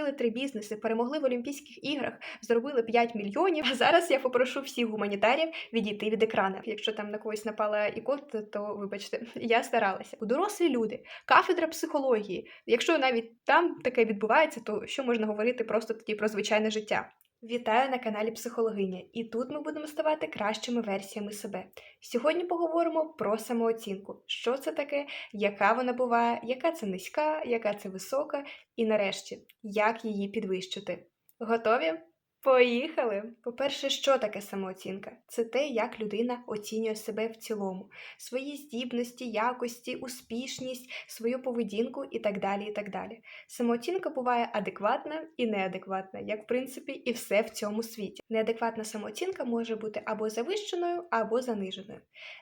відкрили три бізнеси, перемогли в Олімпійських іграх, зробили 5 мільйонів. А зараз я попрошу всіх гуманітарів відійти від екрану. Якщо там на когось напала ікота, то вибачте, я старалася. У дорослі люди, кафедра психології. Якщо навіть там таке відбувається, то що можна говорити просто тоді про звичайне життя? Вітаю на каналі Психологиня, і тут ми будемо ставати кращими версіями себе. Сьогодні поговоримо про самооцінку. Що це таке, яка вона буває, яка це низька, яка це висока, і нарешті, як її підвищити. Готові? Поїхали! По-перше, що таке самооцінка? Це те, як людина оцінює себе в цілому, свої здібності, якості, успішність, свою поведінку і так далі. і так далі. Самооцінка буває адекватна і неадекватна, як в принципі і все в цьому світі. Неадекватна самооцінка може бути або завищеною, або заниженою.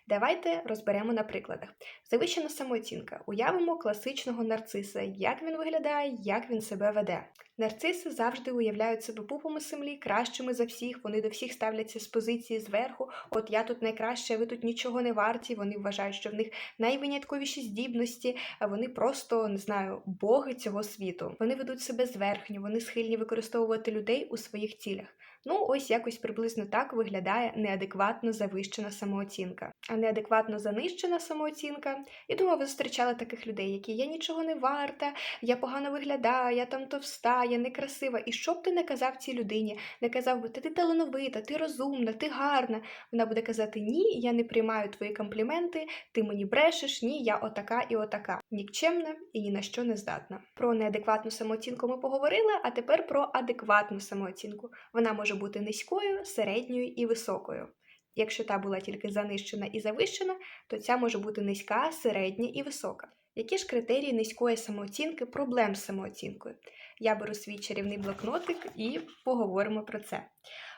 Давайте розберемо на прикладах. Завищена самооцінка. Уявимо класичного нарциса, як він виглядає, як він себе веде. Нарциси завжди уявляють себе пупами землі, кращими за всіх. Вони до всіх ставляться з позиції зверху. От я тут найкраще, ви тут нічого не варті. Вони вважають, що в них найвинятковіші здібності, а вони просто не знаю, боги цього світу. Вони ведуть себе зверхньо, вони схильні використовувати людей у своїх цілях. Ну, ось якось приблизно так виглядає неадекватно завищена самооцінка. А неадекватно занищена самооцінка. І думаю, ви зустрічали таких людей, які я нічого не варта, я погано виглядаю, я там товста, я некрасива. І що б ти не казав цій людині, не казав би, ти, талановита, ти розумна, ти гарна. Вона буде казати: Ні, я не приймаю твої компліменти, ти мені брешеш, ні, я отака і отака. Нікчемна і ні на що не здатна. Про неадекватну самооцінку ми поговорили, а тепер про адекватну самооцінку. Вона може бути низькою, середньою і високою. Якщо та була тільки занищена і завищена, то ця може бути низька, середня і висока. Які ж критерії низької самооцінки, проблем з самооцінкою? Я беру свій чарівний блокнотик і поговоримо про це.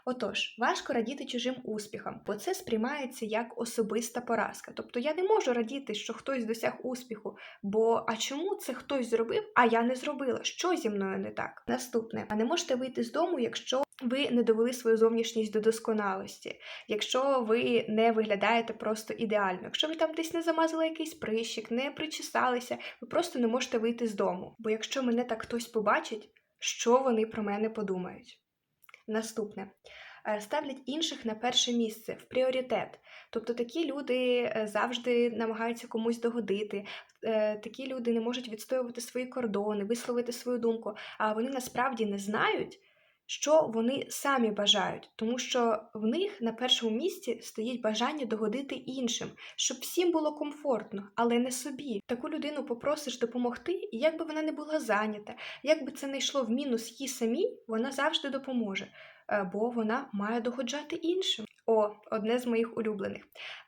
Отож, важко радіти чужим успіхам, бо це сприймається як особиста поразка. Тобто я не можу радіти, що хтось досяг успіху, бо а чому це хтось зробив, а я не зробила? Що зі мною не так? Наступне, а не можете вийти з дому, якщо ви не довели свою зовнішність до досконалості, якщо ви не виглядаєте просто ідеально, якщо ви там десь не замазали якийсь прищик, не причесалися, ви просто не можете вийти з дому. Бо якщо мене так хтось побачить, що вони про мене подумають? Наступне. Ставлять інших на перше місце в пріоритет. Тобто такі люди завжди намагаються комусь догодити, е, такі люди не можуть відстоювати свої кордони, висловити свою думку, а вони насправді не знають, що вони самі бажають, тому що в них на першому місці стоїть бажання догодити іншим, щоб всім було комфортно, але не собі. Таку людину попросиш допомогти, і як би вона не була зайнята, як би це не йшло в мінус їй самій, вона завжди допоможе, е, бо вона має догоджати іншим. О, одне з моїх улюблених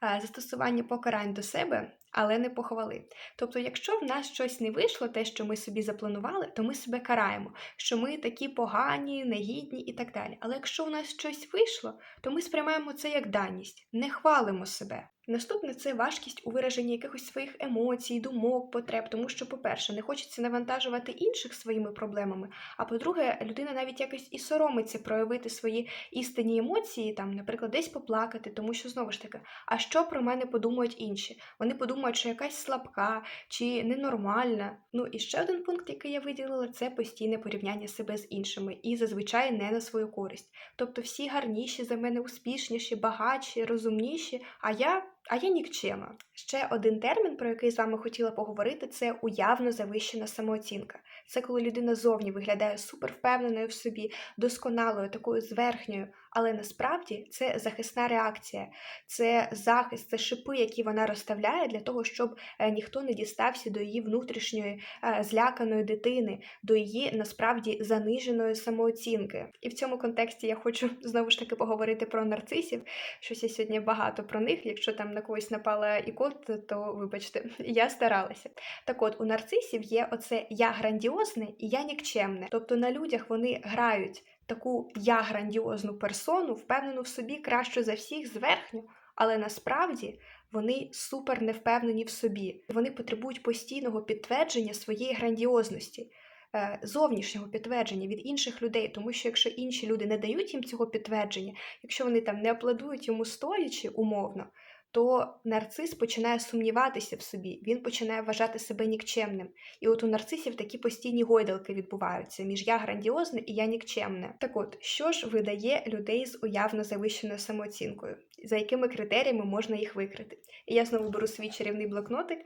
Е, застосування покарань до себе, але не похвали. Тобто, якщо в нас щось не вийшло, те, що ми собі запланували, то ми себе караємо, що ми такі погані, негідні і так далі. Але якщо в нас щось вийшло, то ми сприймаємо це як даність, не хвалимо себе. Наступне це важкість у вираженні якихось своїх емоцій, думок, потреб, тому що, по-перше, не хочеться навантажувати інших своїми проблемами. А по-друге, людина навіть якось і соромиться проявити свої істинні емоції, там, наприклад, десь поплакати, тому що знову ж таки, а що про мене подумають інші? Вони подумають, що якась слабка чи ненормальна. Ну і ще один пункт, який я виділила, це постійне порівняння себе з іншими і зазвичай не на свою користь. Тобто всі гарніші за мене, успішніші, багатші, розумніші, а я. А я нікчема. Ще один термін, про який з вами хотіла поговорити, це уявно завищена самооцінка. Це коли людина зовні виглядає супервпевненою в собі, досконалою, такою зверхньою, але насправді це захисна реакція, це захист, це шипи, які вона розставляє для того, щоб е, ніхто не дістався до її внутрішньої е, зляканої дитини, до її насправді заниженої самооцінки. І в цьому контексті я хочу знову ж таки поговорити про нарцисів. Щось я сьогодні багато про них. Якщо там на когось напала ікот, то вибачте, я старалася. Так от у нарцисів є оце я грандіозне і я нікчемне. Тобто на людях вони грають таку я грандіозну персону, впевнену в собі краще за всіх зверхньо, але насправді вони супер невпевнені в собі. Вони потребують постійного підтвердження своєї грандіозності. е, Зовнішнього підтвердження від інших людей, тому що якщо інші люди не дають їм цього підтвердження, якщо вони там не аплодують йому стоячи умовно, то нарцис починає сумніватися в собі, він починає вважати себе нікчемним. І от у нарцисів такі постійні гойдалки відбуваються між я грандіозне і я нікчемне. Так от, що ж видає людей з уявно завищеною самооцінкою? За якими критеріями можна їх викрити? І я знову беру свій чарівний блокнотик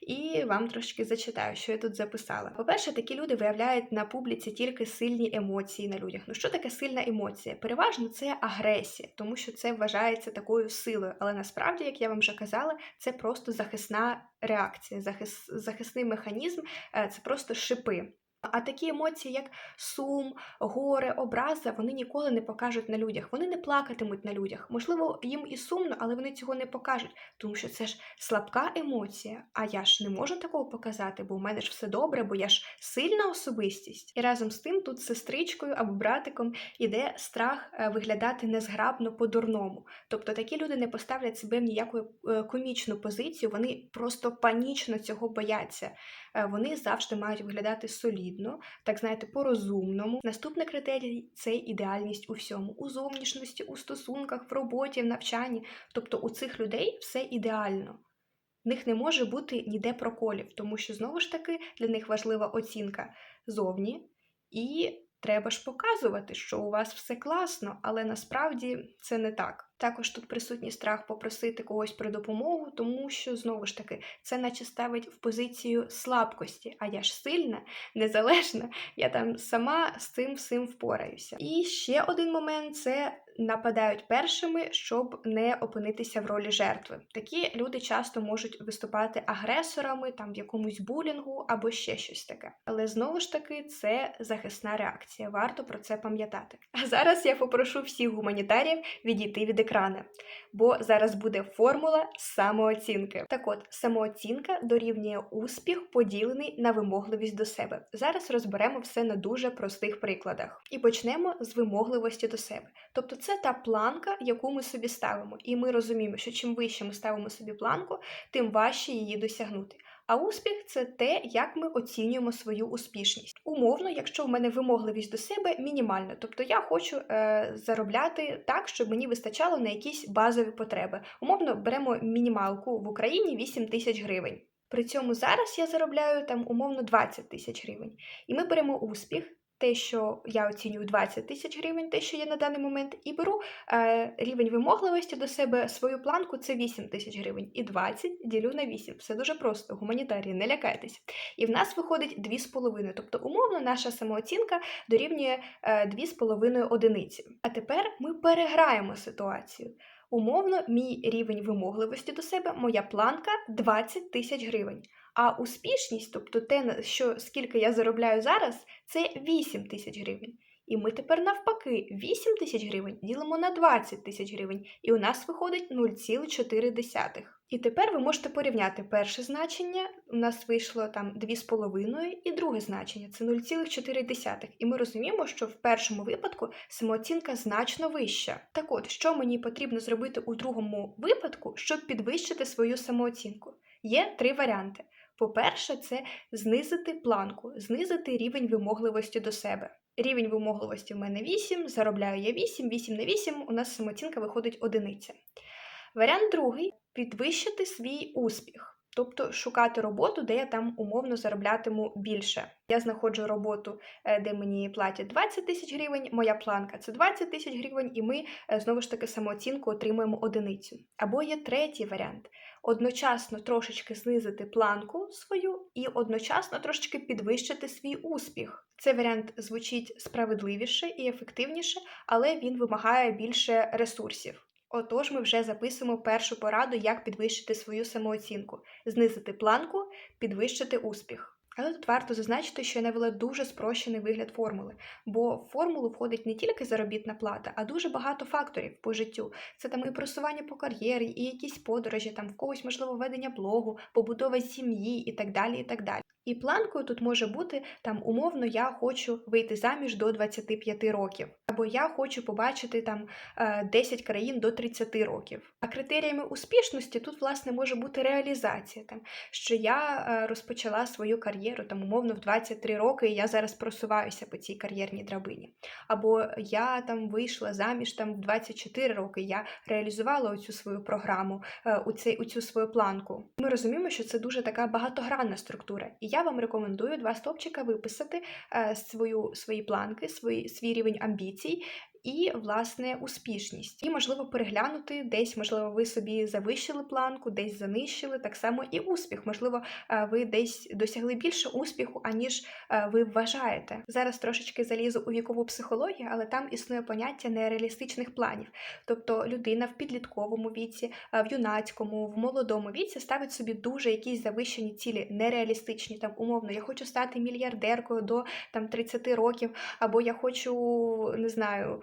і вам трошки зачитаю, що я тут записала. По-перше, такі люди виявляють на публіці тільки сильні емоції на людях. Ну що таке сильна емоція? Переважно це агресія, тому що це вважається такою силою. Але насправді, як я вам вже казала, це просто захисна реакція, захис, захисний механізм, е, це просто шипи. А такі емоції, як сум, горе, образа, вони ніколи не покажуть на людях. Вони не плакатимуть на людях. Можливо, їм і сумно, але вони цього не покажуть, тому що це ж слабка емоція. А я ж не можу такого показати, бо в мене ж все добре, бо я ж сильна особистість. І разом з тим тут сестричкою або братиком іде страх е, виглядати незграбно по-дурному. Тобто такі люди не поставлять себе в ніяку е, комічну позицію, вони просто панічно цього бояться. Е, Вони завжди мають виглядати солідно, так знаєте, по-розумному. Наступний критерій це ідеальність у всьому, у зовнішності, у стосунках, в роботі, в навчанні. Тобто у цих людей все ідеально. В них не може бути ніде проколів, тому що знову ж таки для них важлива оцінка зовні, і треба ж показувати, що у вас все класно, але насправді це не так. Також тут присутній страх попросити когось про допомогу, тому що знову ж таки це наче ставить в позицію слабкості. А я ж сильна, незалежна, я там сама з цим всім впораюся. І ще один момент це нападають першими, щоб не опинитися в ролі жертви. Такі люди часто можуть виступати агресорами там в якомусь булінгу або ще щось таке. Але знову ж таки, це захисна реакція. Варто про це пам'ятати. А зараз я попрошу всіх гуманітарів відійти від екрану, бо зараз буде формула самооцінки. Так от, самооцінка дорівнює успіх, поділений на вимогливість до себе. Зараз розберемо все на дуже простих прикладах. І почнемо з вимогливості до себе. Тобто, це та планка, яку ми собі ставимо. І ми розуміємо, що чим вище ми ставимо собі планку, тим важче її досягнути. А успіх це те, як ми оцінюємо свою успішність. Умовно, якщо в мене вимогливість до себе мінімальна, тобто я хочу е, заробляти так, щоб мені вистачало на якісь базові потреби. Умовно, беремо мінімалку в Україні 8 тисяч гривень. При цьому зараз я заробляю там умовно 20 тисяч гривень. І ми беремо успіх, те, що я оцінюю 20 тисяч гривень, те, що є на даний момент, і беру е, рівень вимогливості до себе, свою планку це 8 тисяч гривень. І 20 ділю на 8. Все дуже просто, гуманітарії, не лякайтеся. І в нас виходить 2,5. Тобто, умовно, наша самооцінка дорівнює е, 2,5 одиниці. А тепер ми переграємо ситуацію. Умовно, мій рівень вимогливості до себе, моя планка 20 тисяч гривень. А успішність, тобто те, що скільки я заробляю зараз, це 8 тисяч гривень. І ми тепер навпаки 8 тисяч гривень ділимо на 20 тисяч гривень, і у нас виходить 0,4. І тепер ви можете порівняти перше значення, у нас вийшло там 2,5, і друге значення це 0,4. І ми розуміємо, що в першому випадку самооцінка значно вища. Так от, що мені потрібно зробити у другому випадку, щоб підвищити свою самооцінку? Є три варіанти. По-перше, це знизити планку, знизити рівень вимогливості до себе. Рівень вимогливості в мене 8, заробляю я 8, 8 на 8, у нас самооцінка виходить одиниця. Варіант другий підвищити свій успіх. Тобто шукати роботу, де я там умовно зароблятиму більше. Я знаходжу роботу, е, де мені платять 20 тисяч гривень, моя планка це 20 тисяч гривень, і ми е, знову ж таки самооцінку отримуємо одиницю. Або є третій варіант: одночасно трошечки знизити планку свою і одночасно трошечки підвищити свій успіх. Цей варіант звучить справедливіше і ефективніше, але він вимагає більше ресурсів. Отож, ми вже записуємо першу пораду, як підвищити свою самооцінку, знизити планку, підвищити успіх. Але тут варто зазначити, що я навела дуже спрощений вигляд формули, бо в формулу входить не тільки заробітна плата, а дуже багато факторів по життю. Це там і просування по кар'єрі, і якісь подорожі, там в когось можливо ведення блогу, побудова сім'ї і так далі. і так далі. І планкою тут може бути там умовно я хочу вийти заміж до 25 років, або я хочу побачити там е, 10 країн до 30 років. А критеріями успішності тут власне може бути реалізація, там що я е, розпочала свою кар'єру там умовно в 23 роки, і я зараз просуваюся по цій кар'єрній драбині. Або я там вийшла заміж там в 24 роки, я реалізувала оцю свою програму, е, у цю свою планку. Ми розуміємо, що це дуже така багатогранна структура. І я вам рекомендую два стовпчика виписати е, свою, свої планки, свої, свій рівень амбіцій. І, власне, успішність. І, можливо, переглянути десь, можливо, ви собі завищили планку, десь занищили, так само і успіх. Можливо, е, ви десь досягли більше успіху, аніж е, ви вважаєте. Зараз трошечки залізу у вікову психологію, але там існує поняття нереалістичних планів. Тобто людина в підлітковому віці, е, в юнацькому, в молодому віці ставить собі дуже якісь завищені цілі, нереалістичні. Там умовно, я хочу стати мільярдеркою до там 30 років, або я хочу не знаю.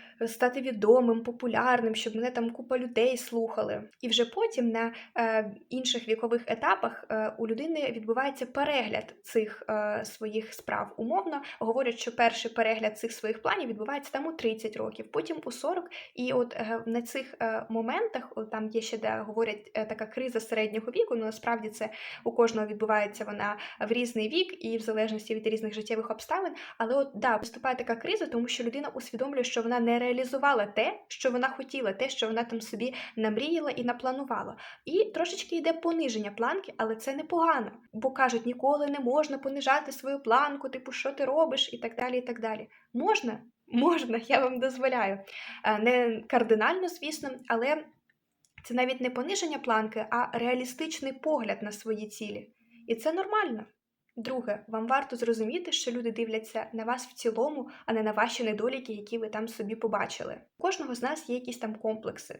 Стати відомим, популярним, щоб мене там купа людей слухали. І вже потім на е, інших вікових етапах е, у людини відбувається перегляд цих е, своїх справ. Умовно говорять, що перший перегляд цих своїх планів відбувається там у 30 років, потім у 40. І от е, на цих е, моментах, от, там є ще де говорять е, така криза середнього віку. Ну насправді це у кожного відбувається вона в різний вік і в залежності від різних життєвих обставин. Але от да, виступає така криза, тому що людина усвідомлює, що вона не реалізувала те, що вона хотіла, те, що вона там собі намріяла і напланувала. І трошечки йде пониження планки, але це непогано. Бо кажуть, ніколи не можна понижати свою планку, типу, що ти робиш, і так далі. і так далі. Можна? Можна, я вам дозволяю. Е, Не кардинально, звісно, але це навіть не пониження планки, а реалістичний погляд на свої цілі. І це нормально. Друге, вам варто зрозуміти, що люди дивляться на вас в цілому, а не на ваші недоліки, які ви там собі побачили. У кожного з нас є якісь там комплекси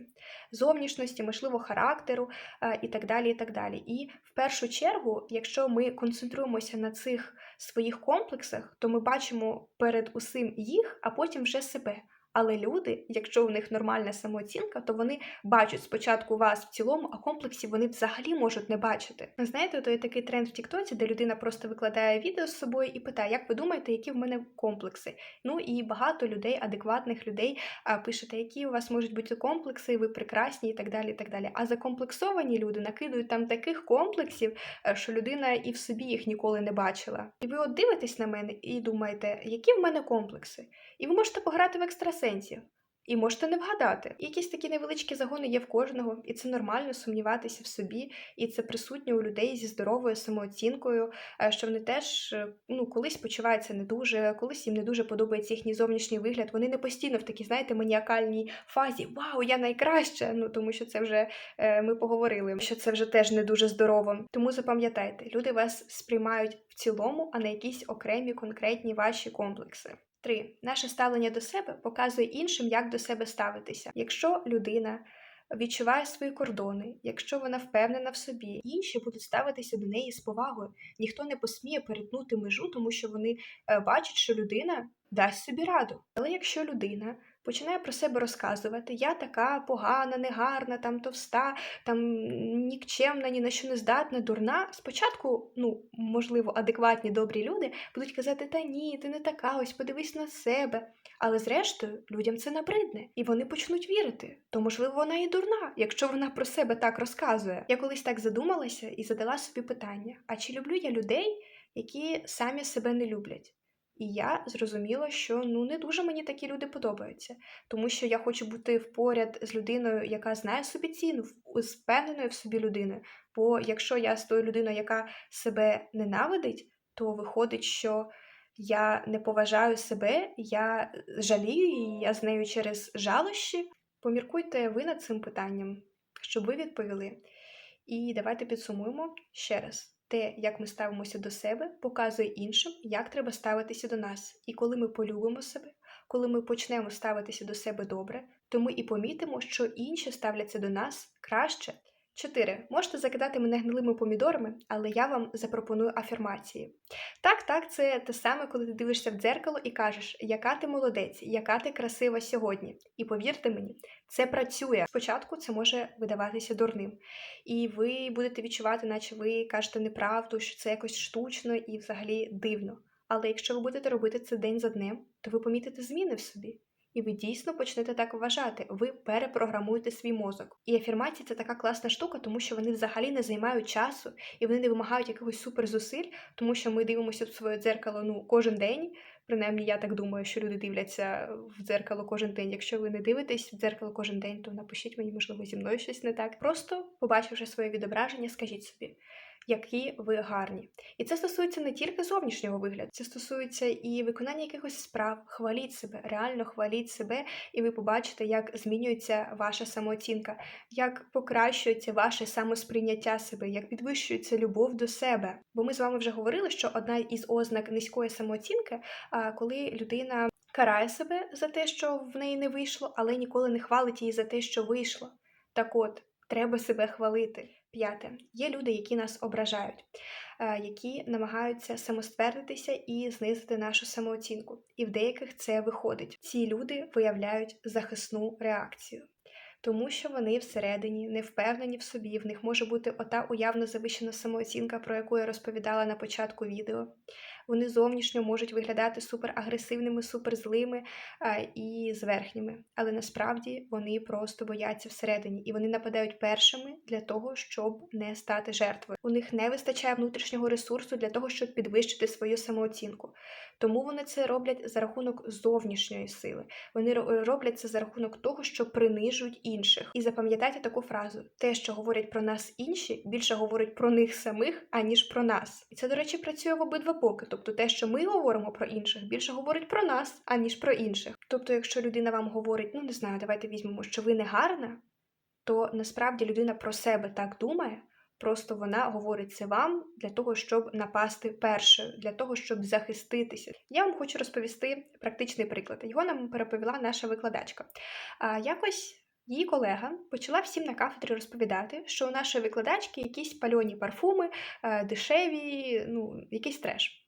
зовнішності, можливо, характеру е, і так далі. І так далі. І в першу чергу, якщо ми концентруємося на цих своїх комплексах, то ми бачимо перед усім їх, а потім вже себе. Але люди, якщо у них нормальна самооцінка, то вони бачать спочатку вас в цілому, а комплексів вони взагалі можуть не бачити. Знаєте, то є такий тренд в Тіктоці, де людина просто викладає відео з собою і питає, як ви думаєте, які в мене комплекси? Ну і багато людей, адекватних людей, пишете, які у вас можуть бути комплекси, ви прекрасні і так далі. і так далі. А закомплексовані люди накидують там таких комплексів, е, що людина і в собі їх ніколи не бачила. І ви от дивитесь на мене і думаєте, які в мене комплекси? І ви можете пограти в екстрасенсів. І можете не вгадати. Якісь такі невеличкі загони є в кожного, і це нормально сумніватися в собі, і це присутнє у людей зі здоровою самооцінкою, е, що вони теж е, ну, колись почуваються не дуже, колись їм не дуже подобається їхній зовнішній вигляд. Вони не постійно в такій, знаєте, маніакальній фазі Вау, я найкраща! Ну тому що це вже е, ми поговорили, що це вже теж не дуже здорово. Тому запам'ятайте, люди вас сприймають в цілому, а не якісь окремі конкретні ваші комплекси. 3. Наше ставлення до себе показує іншим, як до себе ставитися. Якщо людина відчуває свої кордони, якщо вона впевнена в собі, інші будуть ставитися до неї з повагою. Ніхто не посміє перетнути межу, тому що вони е, бачать, що людина дасть собі раду. Але якщо людина починає про себе розказувати, я така погана, негарна, там товста, там нікчемна, ні на що не здатна, дурна. Спочатку, ну, можливо, адекватні добрі люди будуть казати, та ні, ти не така, ось подивись на себе. Але зрештою, людям це набридне, і вони почнуть вірити. То, можливо, вона і дурна, якщо вона про себе так розказує. Я колись так задумалася і задала собі питання: а чи люблю я людей, які самі себе не люблять? І я зрозуміла, що ну не дуже мені такі люди подобаються, тому що я хочу бути впоряд з людиною, яка знає собі ціну, з впевненою в собі людиною. Бо якщо я з тою людиною, яка себе ненавидить, то виходить, що я не поважаю себе, я жалію її, я з нею через жалощі. Поміркуйте ви над цим питанням, щоб ви відповіли. І давайте підсумуємо ще раз. Те, як ми ставимося до себе, показує іншим, як треба ставитися до нас. І коли ми полюбимо себе, коли ми почнемо ставитися до себе добре, то ми і помітимо, що інші ставляться до нас краще 4. Можете закидати мене гнилими помідорами, але я вам запропоную афірмації. Так, так, це те саме, коли ти дивишся в дзеркало і кажеш, яка ти молодець, яка ти красива сьогодні. І повірте мені, це працює. Спочатку це може видаватися дурним, і ви будете відчувати, наче ви кажете неправду, що це якось штучно і взагалі дивно. Але якщо ви будете робити це день за днем, то ви помітите зміни в собі. І ви дійсно почнете так вважати. Ви перепрограмуєте свій мозок. І афірмації це така класна штука, тому що вони взагалі не займають часу і вони не вимагають якихось суперзусиль, тому що ми дивимося в своє дзеркало ну кожен день. Принаймні, я так думаю, що люди дивляться в дзеркало кожен день. Якщо ви не дивитесь в дзеркало кожен день, то напишіть мені, можливо, зі мною щось не так. Просто побачивши своє відображення, скажіть собі, які ви гарні. І це стосується не тільки зовнішнього вигляду, це стосується і виконання якихось справ. Хваліть себе, реально хваліть себе, і ви побачите, як змінюється ваша самооцінка, як покращується ваше самосприйняття себе, як підвищується любов до себе. Бо ми з вами вже говорили, що одна із ознак низької самооцінки, коли людина карає себе за те, що в неї не вийшло, але ніколи не хвалить її за те, що вийшло. Так от, треба себе хвалити. П'яте. Є люди, які нас ображають, е, які намагаються самоствердитися і знизити нашу самооцінку. І в деяких це виходить. Ці люди виявляють захисну реакцію. Тому що вони всередині не впевнені в собі, в них може бути ота уявно завищена самооцінка, про яку я розповідала на початку відео. Вони зовнішньо можуть виглядати суперагресивними, суперзлими а, і зверхніми, але насправді вони просто бояться всередині і вони нападають першими для того, щоб не стати жертвою. У них не вистачає внутрішнього ресурсу для того, щоб підвищити свою самооцінку. Тому вони це роблять за рахунок зовнішньої сили. Вони ро- роблять це за рахунок того, що принижують інших. І запам'ятайте таку фразу: те, що говорять про нас інші, більше говорять про них самих, аніж про нас. І це, до речі, працює в обидва боки. Тобто, те, що ми говоримо про інших, більше говорить про нас, аніж про інших. Тобто, якщо людина вам говорить, ну не знаю, давайте візьмемо, що ви не гарна, то насправді людина про себе так думає. Просто вона говорить це вам для того, щоб напасти першою, для того, щоб захиститися. Я вам хочу розповісти практичний приклад. Його нам переповіла наша викладачка. А якось її колега почала всім на кафедрі розповідати, що у нашої викладачки якісь пальоні парфуми, е, дешеві, ну, якийсь треш.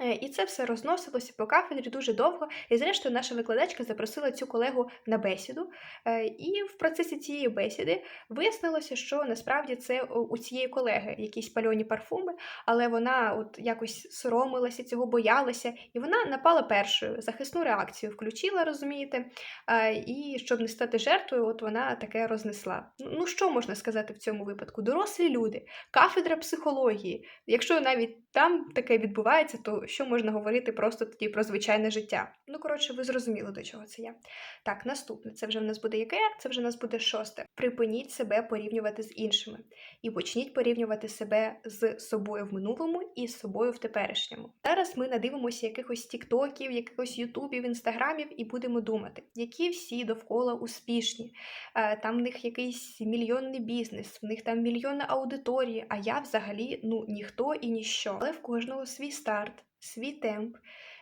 Е, І це все розносилося по кафедрі дуже довго. І, зрештою, наша викладачка запросила цю колегу на бесіду. Е, І в процесі цієї бесіди вияснилося, що насправді це у цієї колеги якісь пальоні парфуми, але вона от якось соромилася цього, боялася, і вона напала першою, захисну реакцію включила, розумієте. Е, І щоб не стати жертвою, от вона таке рознесла. Ну що можна сказати в цьому випадку? Дорослі люди, кафедра психології. Якщо навіть там таке відбувається, то що можна говорити просто тоді про звичайне життя? Ну, коротше, ви зрозуміли, до чого це я. Так, наступне. Це вже в нас буде яке? Це вже в нас буде шосте. Припиніть себе порівнювати з іншими. І почніть порівнювати себе з собою в минулому і з собою в теперішньому. Зараз ми надивимося якихось тіктоків, якихось ютубів, інстаграмів і будемо думати, які всі довкола успішні. Е, Там в них якийсь мільйонний бізнес, в них там мільйонна аудиторії, а я взагалі ну ніхто і ніщо. Але в кожного свій старт, свій темп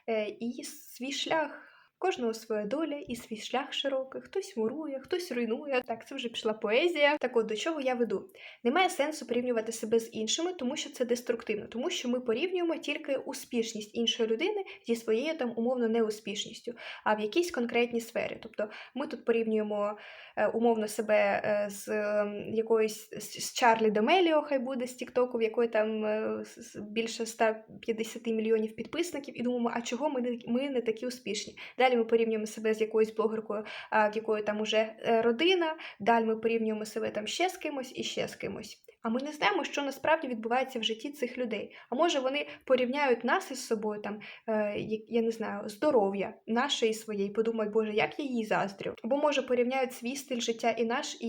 е, і свій шлях. Кожного своя доля і свій шлях широкий. Хтось мурує, хтось руйнує. Так, це вже пішла поезія. Так от до чого я веду? Немає сенсу порівнювати себе з іншими, тому що це деструктивно, тому що ми порівнюємо тільки успішність іншої людини зі своєю там умовно неуспішністю, а в якійсь конкретній сфері. Тобто ми тут порівнюємо е, умовно себе е, з е, якоюсь з Чарлі Домеліо, хай буде з Тіктоку, в якої там е, більше 150 мільйонів підписників, і думаємо, а чого ми не, ми не такі успішні? Далі ми порівнюємо себе з якоюсь блогеркою, в якої там уже е, родина. Далі ми порівнюємо себе там ще з кимось і ще з кимось. А ми не знаємо, що насправді відбувається в житті цих людей. А може вони порівняють нас із собою, там е, я не знаю, здоров'я наше і своє, і подумають, Боже, як я їй заздрю. Або може порівняють свій стиль життя і наш, і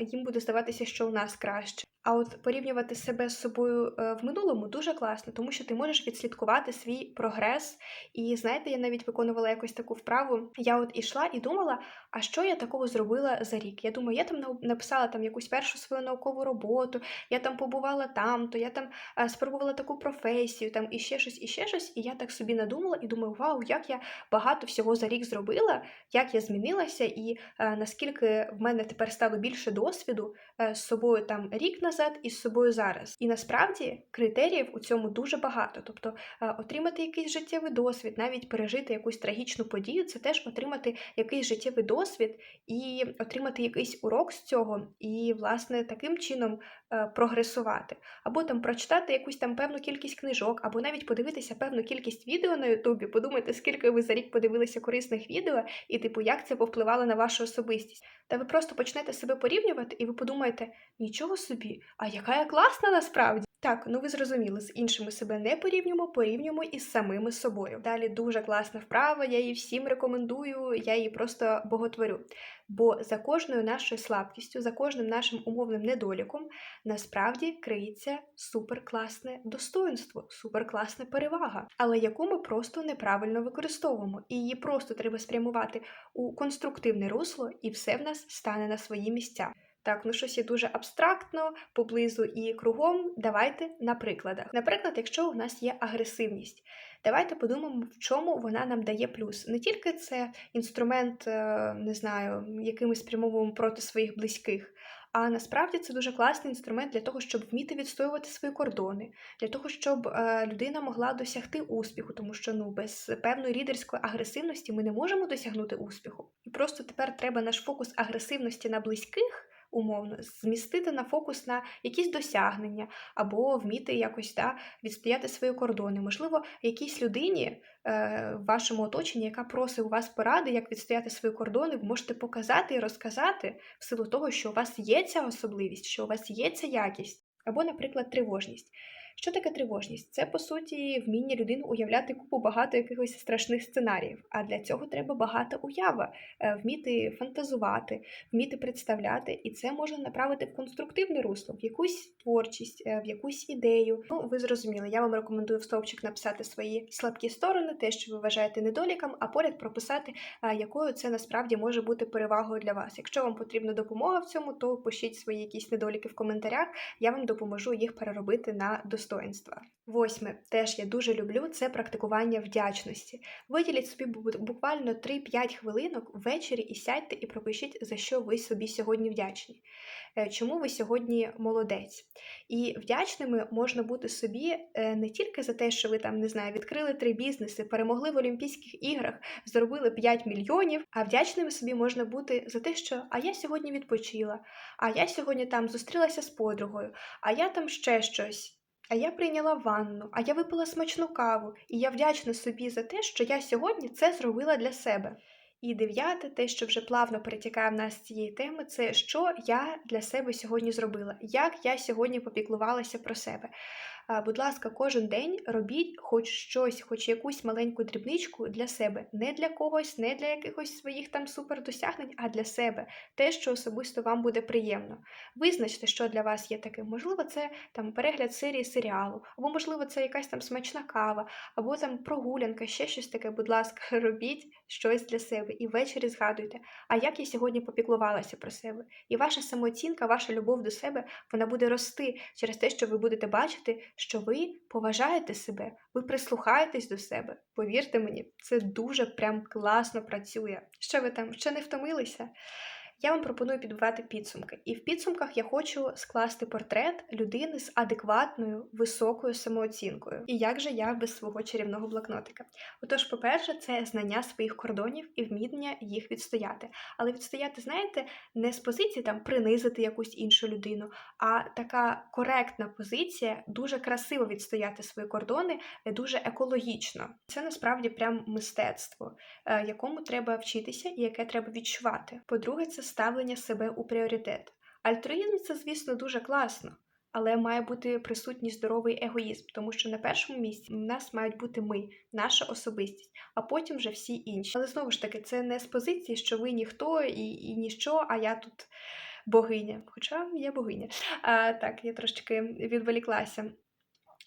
їм буде здаватися, що у нас краще. А от порівнювати себе з собою е, в минулому дуже класно, тому що ти можеш відслідкувати свій прогрес. І знаєте, я навіть виконувала якось таку вправу. Я от ішла і думала, а що я такого зробила за рік? Я думаю, я там написала там якусь першу свою наукову роботу, я там побувала там, то я там е, спробувала таку професію, там і ще щось, і ще щось. І я так собі надумала і думаю, вау, як я багато всього за рік зробила, як я змінилася, і е, наскільки в мене тепер стало більше досвіду е, з собою там рік назад і з собою зараз. І насправді критеріїв у цьому дуже багато. Тобто отримати якийсь життєвий досвід, навіть пережити якусь трагічну подію, це теж отримати якийсь життєвий досвід і отримати якийсь урок з цього, і, власне, таким чином прогресувати. Або там прочитати якусь там певну кількість книжок, або навіть подивитися певну кількість відео на Ютубі, подумайте, скільки ви за рік подивилися корисних відео, і типу, як це повпливало на вашу особистість. Та ви просто почнете себе порівнювати, і ви подумаєте, нічого собі, а яка я класна насправді. Так, ну ви зрозуміли, з іншими себе не порівнюємо, порівнюємо із самими собою. Далі дуже класна вправа, я її всім рекомендую, я її просто боготворю. Бо за кожною нашою слабкістю, за кожним нашим умовним недоліком насправді криється суперкласне достоинство, суперкласна перевага, але яку ми просто неправильно використовуємо. І її просто треба спрямувати у конструктивне русло, і все в нас стане на свої місця. Так, ну щось є дуже абстрактно, поблизу і кругом. Давайте на прикладах. Наприклад, якщо у нас є агресивність, давайте подумаємо, в чому вона нам дає плюс. Не тільки це інструмент, е, не знаю, який ми спрямовуємо проти своїх близьких. А насправді це дуже класний інструмент для того, щоб вміти відстоювати свої кордони, для того, щоб е, людина могла досягти успіху, тому що ну без певної лідерської агресивності ми не можемо досягнути успіху. І просто тепер треба наш фокус агресивності на близьких умовно змістити на фокус на якісь досягнення, або вміти якось да, відстояти свої кордони. Можливо, якійсь людині е, в вашому оточенні, яка просить у вас поради, як відстояти свої кордони, ви можете показати і розказати в силу того, що у вас є ця особливість, що у вас є ця якість, або, наприклад, тривожність. Що таке тривожність? Це по суті вміння людини уявляти купу багато якихось страшних сценаріїв. А для цього треба багата уява, е, вміти фантазувати, вміти представляти, і це можна направити в конструктивне русло, в якусь творчість, е, в якусь ідею. Ну, ви зрозуміли, я вам рекомендую в стовпчик написати свої слабкі сторони, те, що ви вважаєте недоліком, а поряд прописати, е, якою це насправді може бути перевагою для вас. Якщо вам потрібна допомога в цьому, то пишіть свої якісь недоліки в коментарях. Я вам допоможу їх переробити на достоинства. Восьме, теж я дуже люблю це практикування вдячності. Виділіть собі буквально 3-5 хвилинок ввечері і сядьте і пропишіть, за що ви собі сьогодні вдячні. Е, Чому ви сьогодні молодець? І вдячними можна бути собі е, не тільки за те, що ви там не знаю, відкрили три бізнеси, перемогли в Олімпійських іграх, заробили 5 мільйонів. А вдячними собі можна бути за те, що а я сьогодні відпочила, а я сьогодні там зустрілася з подругою, а я там ще щось. А я прийняла ванну, а я випила смачну каву, і я вдячна собі за те, що я сьогодні це зробила для себе. І дев'яте, те, що вже плавно перетікає в нас з цієї теми, це що я для себе сьогодні зробила, як я сьогодні попіклувалася про себе. Будь ласка, кожен день робіть хоч щось, хоч якусь маленьку дрібничку для себе, не для когось, не для якихось своїх там супердосягнень, а для себе, те, що особисто вам буде приємно. Визначте, що для вас є таким. Можливо, це там перегляд серії серіалу, або можливо, це якась там смачна кава, або там прогулянка, ще щось таке. Будь ласка, робіть щось для себе і ввечері згадуйте, а як я сьогодні попіклувалася про себе. І ваша самооцінка, ваша любов до себе, вона буде рости через те, що ви будете бачити, що ви поважаєте себе, ви прислухаєтесь до себе. Повірте мені, це дуже прям класно працює. Що ви там ще не втомилися? Я вам пропоную підбивати підсумки. І в підсумках я хочу скласти портрет людини з адекватною високою самооцінкою. І як же я без свого чарівного блокнотика? Отож, по-перше, це знання своїх кордонів і вміння їх відстояти. Але відстояти, знаєте, не з позиції там принизити якусь іншу людину, а така коректна позиція, дуже красиво відстояти свої кордони, е, дуже екологічно. Це насправді прям мистецтво, е, якому треба вчитися і яке треба відчувати. По-друге, це ставлення себе у пріоритет. Альтруїзм це, звісно, дуже класно. Але має бути присутній здоровий егоїзм, тому що на першому місці в нас мають бути ми, наша особистість, а потім вже всі інші. Але знову ж таки, це не з позиції, що ви ніхто і, і ніщо, а я тут богиня. Хоча я богиня. А, так, я трошечки відволіклася.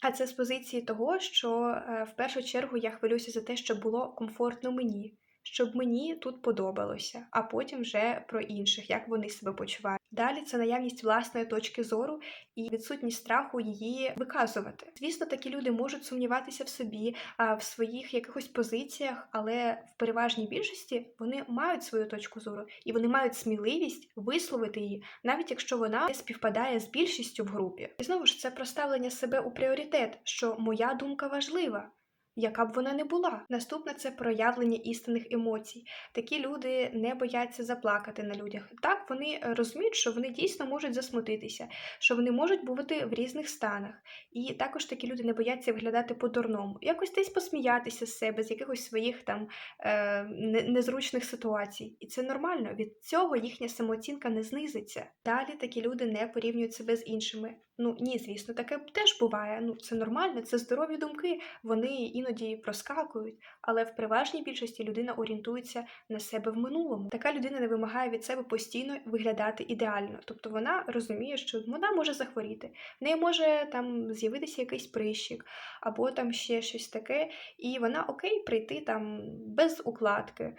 А це з позиції того, що е, в першу чергу я хвилююся за те, щоб було комфортно мені, щоб мені тут подобалося, а потім вже про інших, як вони себе почувають. Далі це наявність власної точки зору і відсутність страху її виказувати. Звісно, такі люди можуть сумніватися в собі, в своїх якихось позиціях, але в переважній більшості вони мають свою точку зору і вони мають сміливість висловити її, навіть якщо вона не співпадає з більшістю в групі. І знову ж це проставлення себе у пріоритет, що моя думка важлива. Яка б вона не була. Наступне це проявлення істинних емоцій. Такі люди не бояться заплакати на людях. Так, вони розуміють, що вони дійсно можуть засмутитися, що вони можуть бути в різних станах. І також такі люди не бояться виглядати по-дурному, якось десь посміятися з себе, з якихось своїх там е, незручних ситуацій. І це нормально. Від цього їхня самооцінка не знизиться. Далі такі люди не порівнюють себе з іншими. Ну ні, звісно, таке теж буває. Ну це нормально, це здорові думки. Вони іноді проскакують, але в переважній більшості людина орієнтується на себе в минулому. Така людина не вимагає від себе постійно виглядати ідеально. Тобто вона розуміє, що вона може захворіти, в неї може там з'явитися якийсь прищик, або там ще щось таке, і вона окей прийти там без укладки,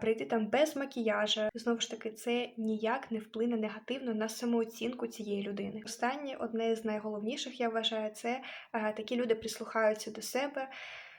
прийти там без макіяжа. Знову ж таки, це ніяк не вплине негативно на самооцінку цієї людини. Останнє, одне з найголовніших, я вважаю, це такі люди прислухаються до себе.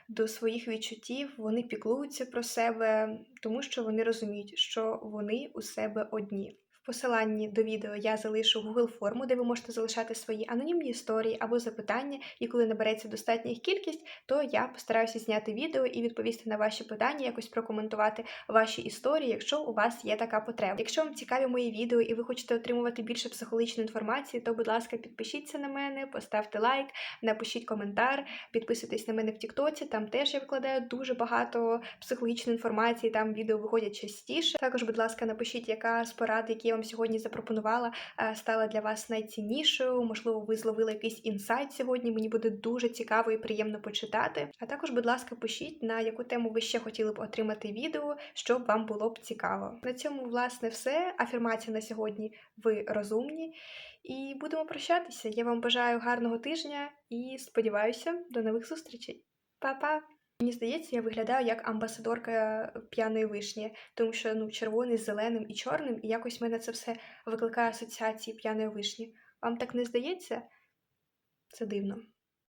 До своїх відчуттів вони піклуються про себе, тому що вони розуміють, що вони у себе одні. Посиланні до відео я залишу Google форму, де ви можете залишати свої анонімні історії або запитання, і коли набереться достатня їх кількість, то я постараюся зняти відео і відповісти на ваші питання, якось прокоментувати ваші історії, якщо у вас є така потреба. Якщо вам цікаві мої відео і ви хочете отримувати більше психологічної інформації, то, будь ласка, підпишіться на мене, поставте лайк, напишіть коментар, підписуйтесь на мене в Тіктоці. Там теж я викладаю дуже багато психологічної інформації. Там відео виходять частіше. Також, будь ласка, напишіть, яка з порад, які вам сьогодні запропонувала, е, стала для вас найціннішою. Можливо, ви зловили якийсь інсайт сьогодні. Мені буде дуже цікаво і приємно почитати. А також, будь ласка, пишіть, на яку тему ви ще хотіли б отримати відео, щоб вам було б цікаво. На цьому, власне, все. Афірмація на сьогодні ви розумні. І будемо прощатися. Я вам бажаю гарного тижня і сподіваюся, до нових зустрічей. Па-па! Мені здається, я виглядаю як амбасадорка п'яної вишні, тому що ну, червоний зеленим і чорним, і якось мене це все викликає асоціації п'яної вишні. Вам так не здається? Це дивно.